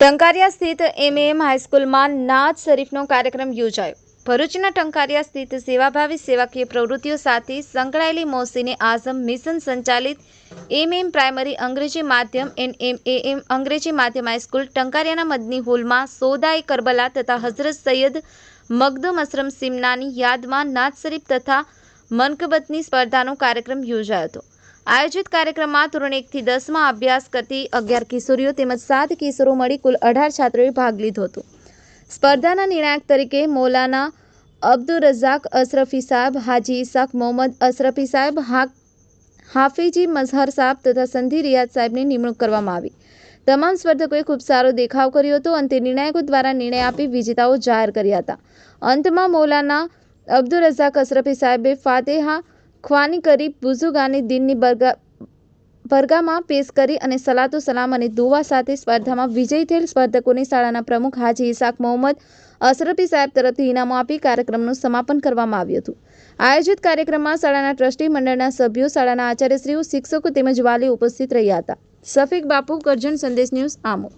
ટંકારિયા સ્થિત એમએએમ હાઈસ્કૂલમાં નાજ શરીફનો કાર્યક્રમ યોજાયો. ભરૂચના ટંકારિયા સ્થિત સેવાભાવી સેવાકીય પ્રવૃત્તિઓ સાથે સંકળાયેલી મોસીને આઝમ મિશન સંચાલિત એમએમ પ્રાઇમરી અંગ્રેજી માધ્યમ એન એમ એએમ અંગ્રેજી માધ્યમ હાઈસ્કૂલ ટંકારિયાના મદની હોલમાં સોદાઈ કરબલા તથા હઝરત સૈયદ મગદુમ અસરમ સિમનાની યાદમાં નાજ શરીફ તથા મનકબતની સ્પર્ધાનો કાર્યક્રમ યોજાયો હતો. આયોજિત કાર્યક્રમમાં ધોરણ એકથી દસમાં અભ્યાસ કરતી અગિયાર કિશોરીઓ તેમજ સાત કિશોરો મળી કુલ અઢાર છાત્રોએ ભાગ લીધો હતો. સ્પર્ધાના નિર્ણાયક તરીકે મૌલાના અબ્દુલ રઝાક અશરફી સાહેબ, હાજી ઇસાક મોહમ્મદ અશરફી સાહેબ હાફીજી મઝહર સાહેબ તથા સંધી રિયાદ સાહેબની નિમણૂક કરવામાં આવી. તમામ સ્પર્ધકોએ ખૂબ સારો દેખાવ કર્યો હતો અંતે નિર્ણાયકો દ્વારા નિર્ણય આપી વિજેતાઓ જાહેર કર્યા હતા. અંતમાં મૌલાના અબ્દુલ રઝાક અશરફી સાહેબે ફાતેહા ખ્વાની કરી બુઝુગાની દિનની બરગા બરગામાં પેશ કરી અને સલાતુ સલામ અને દુવા સાથે સ્પર્ધામાં વિજય થયેલ સ્પર્ધકોની શાળાના પ્રમુખ હાજી ઇસાક મોહમ્મદ અશરફી સાહેબ તરફથી ઇનામો આપી કાર્યક્રમનું સમાપન કરવામાં આવ્યું હતું. આયોજિત કાર્યક્રમમાં શાળાના ટ્રસ્ટી મંડળના સભ્યો, શાળાના આચાર્યશ્રીઓ, શિક્ષકો તેમજ વાલી ઉપસ્થિત રહ્યા હતા. સફીક બાપુ કરજણ સંદેશ ન્યૂઝ આમો